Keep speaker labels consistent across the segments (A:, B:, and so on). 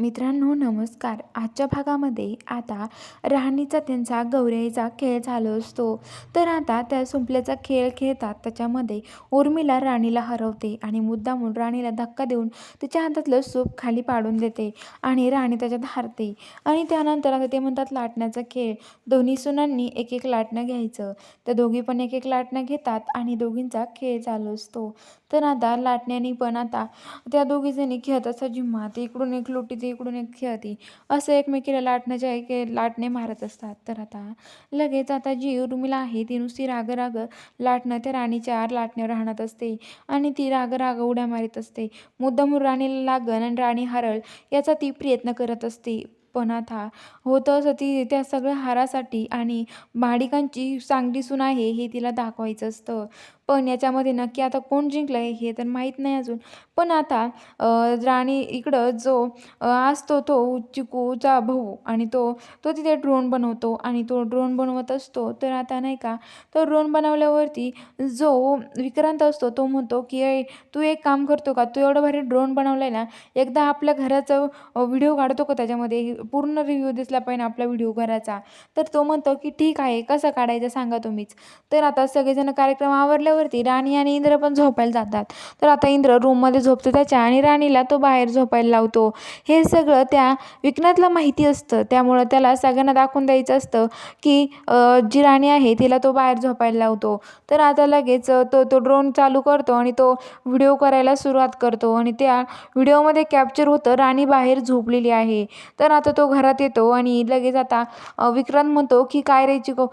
A: मित्रांनो नमस्कार. आजच्या भागामध्ये आता राणीचा त्यांचा गौराईचा खेळ झालो असतो. तर आता त्या सुंपल्याचा खेळ खेळतात. त्याच्यामध्ये उर्मिला राणीला हरवते आणि मुद्दामून राणीला धक्का देऊन तिच्या हातातलं सूप खाली पाडून देते आणि राणी त्याच्यात हारते. आणि त्यानंतर आता ते म्हणतात लाटण्याचा खेळ. दोन्ही सुनांनी एक एक लाटणं घ्यायचं. त्या दोघी पण एक एक लाटणं घेतात आणि दोघींचा खेळ चालू असतो. तर आता लाटण्याने पण आता त्या दोघीजणी खेळत असा जिम्मा. ते इकडून एक लोटी ते इकडून एक खेळती. असं एकमेकीला लाटण्याच्या एक लाटणे मारत असतात. तर आता लगेच आता जी उर्मिला आहे ती नुसती राग राग लाटणं त्या राणीच्या लाटण्यावर राहणत असते आणि ती राग राग उड्या मारीत असते. मुद्दामून राणीला लागण आणि राणी हरळ याचा ती प्रयत्न करत असते. पण आता होतं असं ती त्या सगळ्या हारासाठी आणि माडिकांची चांगली सून आहे हे तिला दाखवायचं असतं. पण याच्यामध्ये नक्की आता कोण जिंकलं आहे हे तर माहीत नाही अजून. पण आता राणी इकडं जो असतो तो चिकूचा भाऊ आणि तो तो तिथे ड्रोन बनवतो आणि तो ड्रोन बनवत असतो. तर आता नाही का तो ड्रोन बनवल्यावरती जो विक्रांत असतो तो म्हणतो की अय तू एक काम करतो का? तू एवढं भारी ड्रोन बनवलं आहे ना एकदा आपल्या घराचं व्हिडिओ काढतो का त्याच्यामध्ये? पूर्ण रिव्ह्यू दिसला पाहिजे आपला व्हिडिओ घराचा. तर तो म्हणतो की ठीक आहे कसं काढायचं सांगा तुम्हीच. तर आता सगळेजण कार्यक्रम आवरल्यावरती राणी आणि इंद्र पण झोपायला जातात. तर आता इंद्र रूममध्ये झोपतो त्याच्या आणि राणीला तो बाहेर झोपायला लावतो. हे सगळं त्या विक्रांतला माहिती असतं. त्यामुळं त्याला सगळ्यांना दाखवून द्यायचं असतं की जी राणी आहे तिला तो बाहेर झोपायला लावतो. तर आता लगेच तो तो ड्रोन चालू करतो आणि तो व्हिडिओ करायला सुरुवात करतो. आणि त्या व्हिडिओमध्ये कॅप्चर होतं राणी बाहेर झोपलेली आहे. तर आता तो घरात येतो आणि लगेच आता विक्रांत म्हणतो की काय रे चिको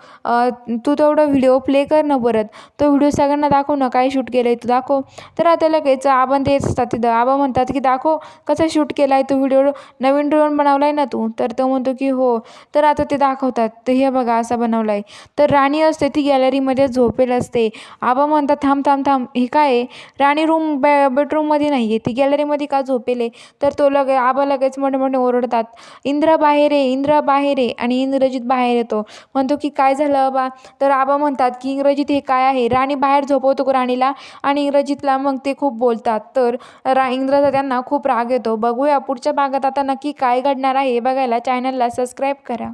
A: तू तेवढा व्हिडिओ प्ले कर ना परत. तो व्हिडिओ सगळ्यांना दाखव ना काय शूट केलं आहे तू दाखव. तर आता लगेच आबा ते असतात तिथं. आबा म्हणतात की दाखव कसा शूट केला आहे तो व्हिडिओ नवीन ड्रोन बनवला आहे ना तू. तर तो म्हणतो की हो. तर आता ते दाखवतात तर हे बघा असा बनवला आहे तर राणी असते ती गॅलरीमध्ये झोपेल असते. आबा म्हणतात थांब थांब थांब हे काय आहे? राणी रूम बे बेडरूममध्ये नाही आहे ती गॅलरीमध्ये का झोपेल आहे? तर तो लगे आबा लगेच मोठे मोठे ओरडतात. इंद्र बाहेर आहे इंद्र बाहेर आहे आणि इंद्रजित बाहेर येतो. म्हणतो की काय झालं बा तर आबा म्हणतात की इंग्रजीत हे काय आहे? राणी बाहेर झोपवतो राणीला? आणि इंग्रजीतला मग ते खूप बोलतात. तर रा इंद्रचा त्यांना खूप राग येतो. बघूया पुढच्या भागात आता नक्की काय घडणार आहे हे बघायला चॅनलला सबस्क्राईब करा.